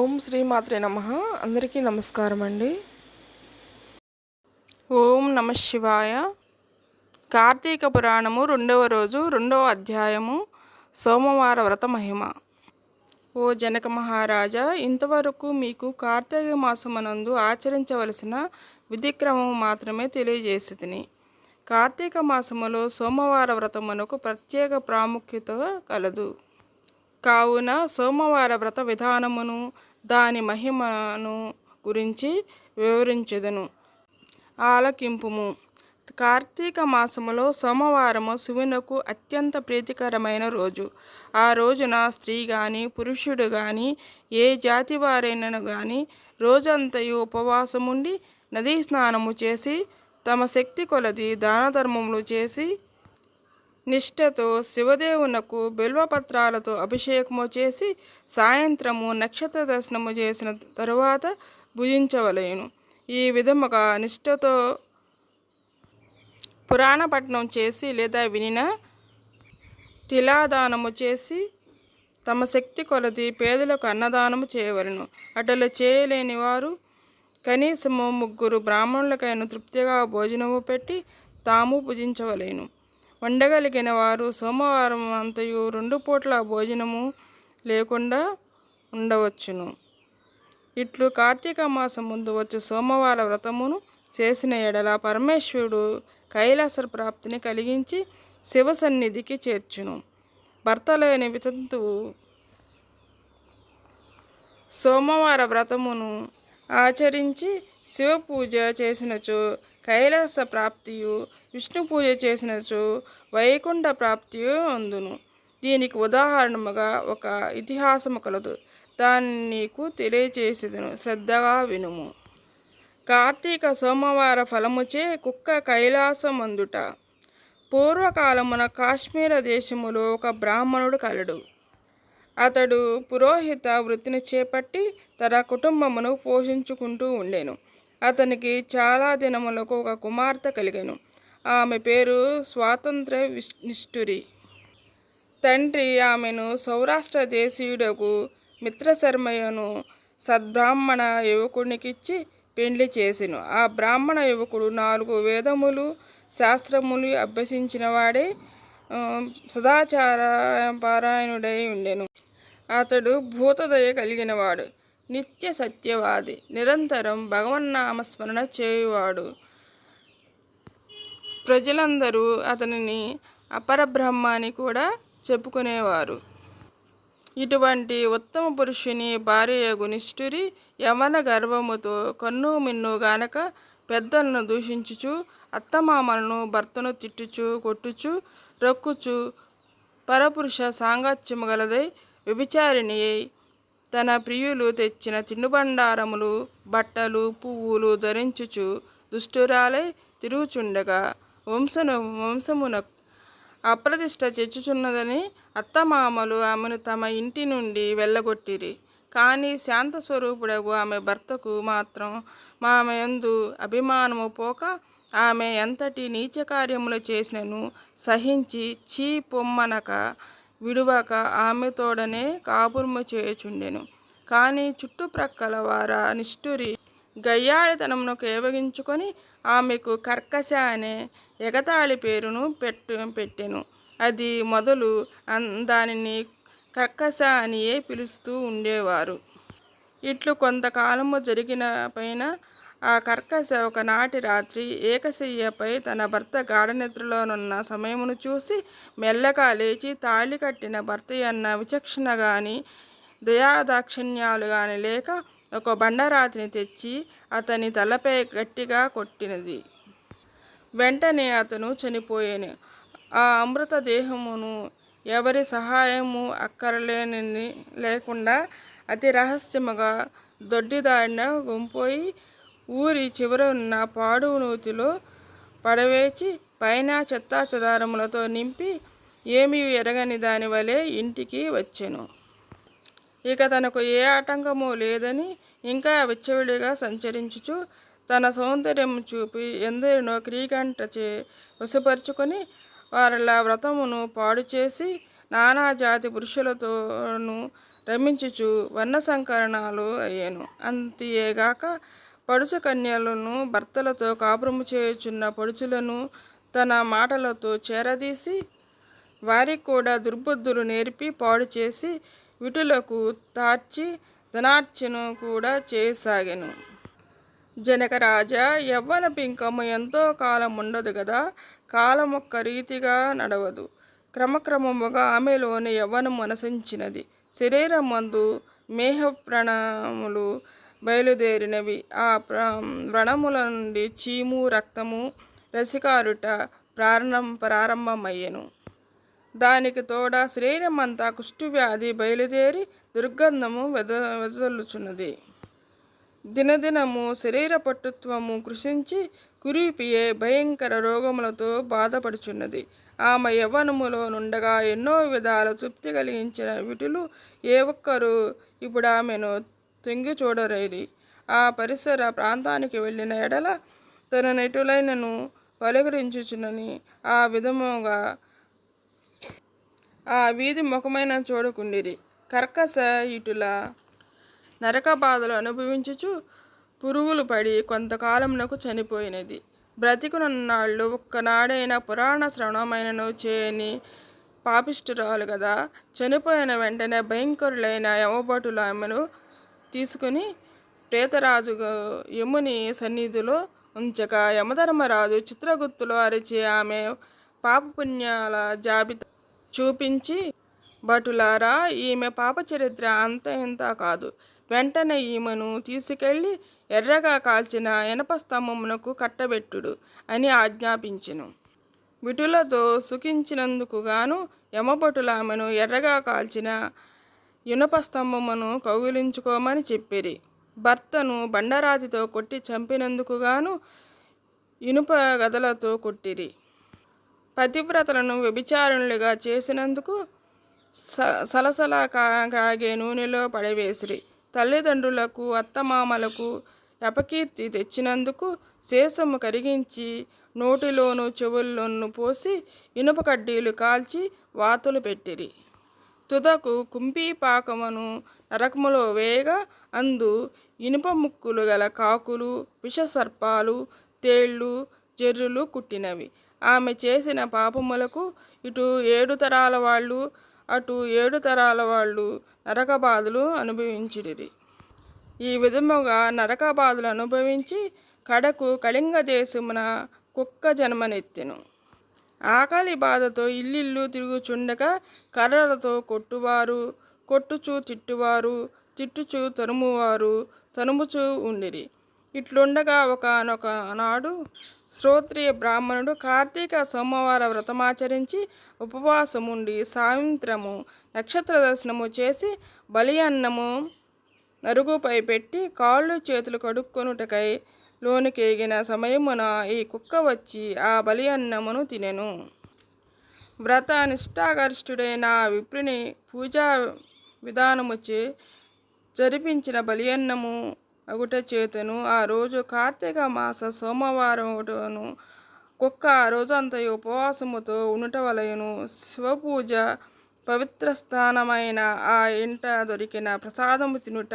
ఓం శ్రీ మాత్రే నమ. అందరికీ నమస్కారం అండి. ఓం నమ శివాయ. కార్తీక పురాణము రెండవ రోజు రెండవ అధ్యాయము సోమవార వ్రత మహిమ. ఓ జనక మహారాజా ఇంతవరకు మీకు కార్తీక మాసమునందు ఆచరించవలసిన విధిక్రమము మాత్రమే తెలియజేసి తిని కార్తీక మాసములో సోమవార వ్రతమునకు ప్రత్యేక ప్రాముఖ్యత కలదు. కావున సోమవార వ్రత విధానమును దాని మహిమను గురించి వివరించెదను. ఆలకింపుము. కార్తీక మాసములో సోమవారము శివునకు అత్యంత ప్రీతికరమైన రోజు. ఆ రోజున స్త్రీ కానీ పురుషుడు కానీ ఏ జాతి వారైనను కానీ రోజంతయు ఉపవాసముండి నదీ స్నానము చేసి తమ శక్తి కొలది దాన ధర్మములు చేసి నిష్ఠతో శివదేవునకు బిల్వపత్రాలతో అభిషేకము చేసి సాయంత్రము నక్షత్ర దర్శనము చేసిన తరువాత భుజించవలేను. ఈ విధముగా నిష్ఠతో పురాణ పఠనం చేసి లేదా వినిన తిలాదానము చేసి తమ శక్తి కొలది పేదలకు అన్నదానము చేయవలను. అటలు చేయలేని వారు కనీసము ముగ్గురు బ్రాహ్మణులకైన తృప్తిగా భోజనము పెట్టి తాము భుజించవలేను. వండగలిగిన వారు సోమవారం అంతయు రెండు పూట్ల భోజనము లేకుండా ఉండవచ్చును. ఇట్లు కార్తీక మాసం ముందు వచ్చి సోమవార వ్రతమును చేసిన ఎడల పరమేశ్వరుడు కైలాస ప్రాప్తిని కలిగించి శివ సన్నిధికి చేర్చును. భర్త లేని వితంతువు సోమవార వ్రతమును ఆచరించి శివ పూజ చేసినచో కైలాస ప్రాప్తియు విష్ణు పూజ చేసినచు వైకుంఠ ప్రాప్తి అందును. దీనికి ఉదాహరణముగా ఒక ఇతిహాసము కలదు. దాన్ని నీకు తెలియచేసేదను. శ్రద్ధగా వినుము. కార్తీక సోమవార ఫలముచే కుక్క కైలాసమందుట. పూర్వకాలమున కాశ్మీర దేశములో ఒక బ్రాహ్మణుడు కలడు. అతడు పురోహిత వృత్తిని చేపట్టి తన కుటుంబమును పోషించుకుంటూ ఉండెను. అతనికి చాలా దినములకు ఒక కుమార్తె కలిగాను. ఆమె పేరు స్వాతంత్ర విష్ నిష్ఠురి తండ్రి ఆమెను సౌరాష్ట్ర దేశీయుడకు మిత్రశర్మయ్యను సద్బ్రాహ్మణ యువకునికిచ్చి పెండ్లి చేసెను. ఆ బ్రాహ్మణ యువకుడు నాలుగు వేదములు శాస్త్రములు అభ్యసించినవాడే సదాచార పారాయణుడై ఉండెను. అతడు భూతదయ కలిగినవాడు నిత్య సత్యవాది నిరంతరం భగవన్నామస్మరణ చేయువాడు. ప్రజలందరూ అతనిని అపరబ్రహ్మ అని కూడా చెప్పుకునేవారు. ఇటువంటి ఉత్తమ పురుషుని భార్యయగు నిష్ఠురి యవన గర్వముతో కన్ను మిన్ను గానక పెద్దలను దూషించుచు అత్తమామలను భర్తను తిట్టుచు కొట్టుచు రొక్కుచు పరపురుష సాంగత్యము గలదై వ్యభిచారిణి తన ప్రియులు తెచ్చిన తినుబండారములు బట్టలు పువ్వులు ధరించుచు దుష్టురాలై తిరుగుచుండగా వంశను వంశమున అప్రతిష్ట చెచ్చుచున్నదని అత్తమామలు ఆమెను తమ ఇంటి నుండి వెళ్ళగొట్టిరి. కానీ శాంత స్వరూపుడగు ఆమె భర్తకు మాత్రం ఆమె యందు అభిమానము పోక ఆమె ఎంతటి నీచ కార్యములు చేసినను సహించి చీ పొమ్మనక విడువక ఆమెతోడనే కాపురము చేయుచుండెను. కానీ చుట్టుప్రక్కల వార నిష్ఠురి గయ్యాళితనమును కేవగించుకొని ఆమెకు కర్కశ అనే ఎగతాళి పేరును పెట్టు పెట్టెను. అది మొదలు దానిని కర్కశ అనియే పిలుస్తూ ఉండేవారు. ఇట్లు కొంతకాలము జరిగిన పైన ఆ కర్కశ ఒకనాటి రాత్రి ఏకశయ్యపై తన భర్త గాఢనిద్రలోనున్న సమయమును చూసి మెల్లగా లేచి తాళి కట్టిన భర్త అన్న విచక్షణ గాని దయాదాక్షిణ్యాలు గాని లేక ఒక బండరాతిని తెచ్చి అతని తలపై గట్టిగా కొట్టినది. వెంటనే అతను చనిపోయాను. ఆ అమృత దేహమును ఎవరి సహాయము అక్కరలేని లేకుండా అతి రహస్యముగా దొడ్డిదారిన గుంపోయి ఊరి చివర ఉన్న పాడు నూతిలో పడవేచి పైన చెత్తా చెదారములతో నింపి ఏమీ ఎరగని దాని వలె ఇంటికి వచ్చెను. ఇక తనకు ఏ ఆటంకము లేదని ఇంకా విచ్చవిడిగా సంచరించుచు తన సౌందర్యం చూపి ఎందరినో క్రీకంటచే వశపరుచుకొని వారిలా వ్రతమును పాడు చేసి నానా జాతి పురుషులతోనూ రమించుచు వర్ణ సంకరణాలు అయ్యాను. అంతేగాక పడుచు కన్యలను భర్తలతో కాపురము చేయుచున్న పడుచులను తన మాటలతో చేరదీసి వారికి కూడా దుర్బుద్ధులు నేర్పి పాడు చేసి విటులకు తార్చి ధనార్చను కూడా చేయసాగాను జనకరాజా యవ్వన పింకము ఎంతో కాలం ఉండదు కదా కాలం ఒక్క రీతిగా నడవదు. క్రమక్రమముగా ఆమెలోని యవ్వనం మనసించినది. శరీరం మందు మేహ ప్రణములు బయలుదేరినవి. ఆ ప్ర వ్రణముల నుండి చీము రక్తము రసికారుట ప్రారంభం ప్రారంభమయ్యెను. దానికి తోడ శరీరమంతా కుష్ఠువ్యాధి బయలుదేరి దుర్గంధము వెద వెదలుచున్నది దినదినము శరీర పట్టుత్వము కృషించి కురిపియే భయంకర రోగములతో బాధపడుచున్నది. ఆమె యవ్వనములో నుండగా ఎన్నో విధాల తృప్తి కలిగించిన విటులు ఏ ఒక్కరూ ఇప్పుడు ఆమెను తొంగి చూడరేది. ఆ పరిసర ప్రాంతానికి వెళ్ళిన ఎడల తన నటులైనను పలకరించుచునని ఆ విధముగా ఆ వీధి ముఖమైన చూడకుండిరి. కర్కస ఇటుల నరక బాధలు అనుభవించుచు పురుగులు పడి కొంతకాలంనకు చనిపోయినది. బ్రతికునున్నాళ్ళు ఒక్కనాడైన పురాణ శ్రవణమైనను చేయని పాపిష్టురాలు కదా చనిపోయిన వెంటనే భయంకరులైన యమభటులు ఆమెను తీసుకుని ప్రేతరాజు యముని సన్నిధిలో ఉంచక యమధర్మరాజు చిత్రగుత్తులో అరిచి ఆమె పాపపుణ్యాల జాబితా చూపించి భటులారా ఈమె పాప చరిత్ర అంత ఇంత కాదు. వెంటనే ఈమెను తీసుకెళ్ళి ఎర్రగా కాల్చిన ఇనప స్తంభమునకు కట్టబెట్టుడు అని ఆజ్ఞాపించెను. విటులతో సుఖించినందుకు గాను యమభటులు ఆమెను ఎర్రగా కాల్చిన ఇనుప స్తంభమును కౌగిలించుకోమని చెప్పిరి. భర్తను బండరాతితో కొట్టి చంపినందుకు గాను ఇనుప గదలతో కొట్టిరి. పతివ్రతలను వ్యభిచారులుగా చేసినందుకు స సలసల కాగే నూనెలో పడవేసిరి. తల్లిదండ్రులకు అత్తమామలకు అపకీర్తి తెచ్చినందుకు శేషము కరిగించి నోటిలోను చెవుల్లోను పోసి ఇనుప కడ్డీలు కాల్చి వాతులు పెట్టిరి. తుదకు కుంపీ పాకమును నరకములో వేయగా అందు ఇనుప ముక్కులు గల కాకులు విషసర్పాలు తేళ్ళు జర్రులు కుట్టినవి. ఆమె చేసిన పాపములకు ఇటు ఏడు తరాల వాళ్ళు అటు ఏడు తరాల వాళ్ళు నరక బాధలు అనుభవించిరి ఈ విధముగా నరక బాధలు అనుభవించి కడకు కళింగ దేశమున కుక్క జన్మనెత్తెను. ఆకలి బాధతో ఇల్లిల్లు తిరుగుచుండగా కర్రలతో కొట్టువారు కొట్టుచూ తిట్టువారు తిట్టుచూ తరుమువారు తనుముచూ ఉండిరి. ఇట్లుండగా ఒకనొక నాడు శ్రోత్రియ బ్రాహ్మణుడు కార్తీక సోమవార వ్రతమాచరించి ఉపవాసముండి సాయంత్రము నక్షత్ర దర్శనము చేసి బలి అన్నము నరుగుపై పెట్టి కాళ్ళు చేతులు కడుక్కొనుటకై లోనికి ఎగిన సమయమున ఈ కుక్క వచ్చి ఆ బలి అన్నమును తినెను. వ్రత నిష్ఠాగరిష్ఠుడైన విప్రుని పూజా విధానముచే జరిపించిన బలి ఒకట అగుట చేతను. ఆ రోజు కార్తీక మాస సోమవారం ఒకటను కుక్క ఆ రోజంతయు ఉపవాసముతో ఉండట వలయను శివపూజ పవిత్ర స్థానమైన ఆ ఇంట దొరికిన ప్రసాదము తినుట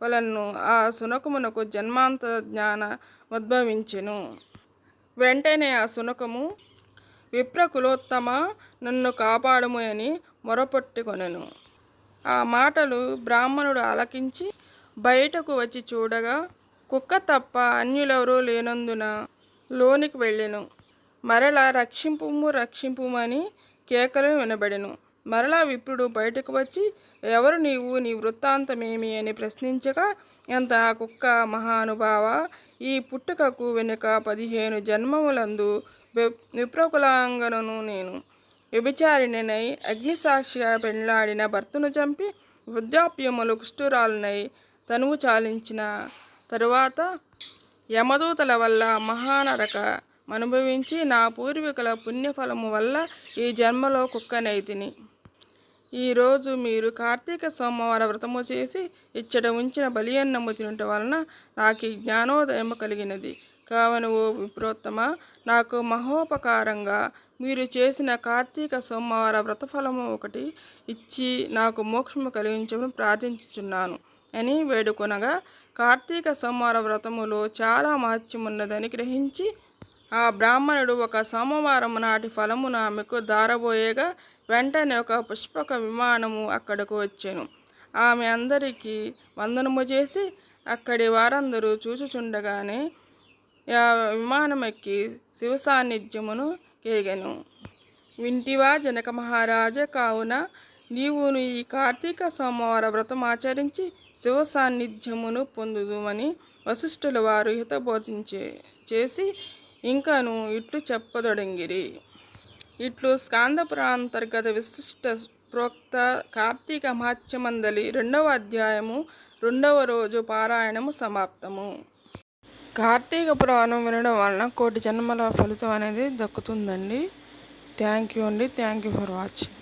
వలన ఆ సునకమునకు జన్మాంత జ్ఞాన ఉద్భవించెను. వెంటనే ఆ సునకము విప్రకులోత్తమ నన్ను కాపాడము అని మొరపెట్టుకొనెను. ఆ మాటలు బ్రాహ్మణుడు ఆలకించి బయటకు వచ్చి చూడగా కుక్క తప్ప అన్యులెవరూ లేనందున లోనికి వెళ్ళెను. మరలా రక్షింపుము రక్షింపుమని కేకలు వినబడెను. మరలా విప్రుడు బయటకు వచ్చి ఎవరు నీవు? నీ వృత్తాంతమేమి? అని ప్రశ్నించగా ఎంత ఆ కుక్క మహానుభావ ఈ పుట్టుకకు వెనుక పదిహేను జన్మములందు విప్రకులాంగనను నేను. వ్యభిచారిణినై అగ్నిసాక్షిగా పెళ్ళాడిన భర్తను చంపి వృద్ధాప్యములు కుష్ఠురాలునై తనువు చాలించిన తరువాత యమదూతల వల్ల మహానరక అనుభవించి నా పూర్వీకుల పుణ్యఫలము వల్ల ఈ జన్మలో కుక్కనైతిని ఈరోజు మీరు కార్తీక సోమవార వ్రతము చేసి ఇచ్చట ఉంచిన బలియన్నము తినటం వలన నాకు ఈ జ్ఞానోదయము కలిగినది. కావున ఓ విప్రోత్తమ నాకు మహోపకారంగా మీరు చేసిన కార్తీక సోమవార వ్రతఫలము ఒకటి ఇచ్చి నాకు మోక్షము కలిగించమని ప్రార్థించుచున్నాను. అని వేడుకొనగా కార్తీక సోమవార వ్రతములో చాలా మహత్యమున్నదని గ్రహించి ఆ బ్రాహ్మణుడు ఒక సోమవారం నాటి ఫలమును ఆమెకు దారబోయేగా వెంటనే ఒక పుష్పక విమానము అక్కడకు వచ్చాను. ఆమె అందరికీ వందనము చేసి అక్కడి వారందరూ చూచుచుండగానే ఆ విమానం ఎక్కి శివ సాన్నిధ్యమును కేగను. వింటివా జనక మహారాజా కావున నీవును ఈ కార్తీక సోమవార వ్రతం ఆచరించి శివ సాన్నిధ్యమును పొందుదుమని వశిష్ఠుల వారు హితబోధించే చేసి ఇంకను ఇట్లు చెప్పదొడంగిరి. ఇట్లు స్కాందపురాంతర్గత విశిష్ట ప్రోక్త కార్తీక మహాత్యమందలి రెండవ అధ్యాయము రెండవ రోజు పారాయణము సమాప్తము. కార్తీక పురాణం వినడం వలన కోటి జన్మల ఫలితం అనేది దక్కుతుందండి. థ్యాంక్ యూ అండి. Thank you for watching.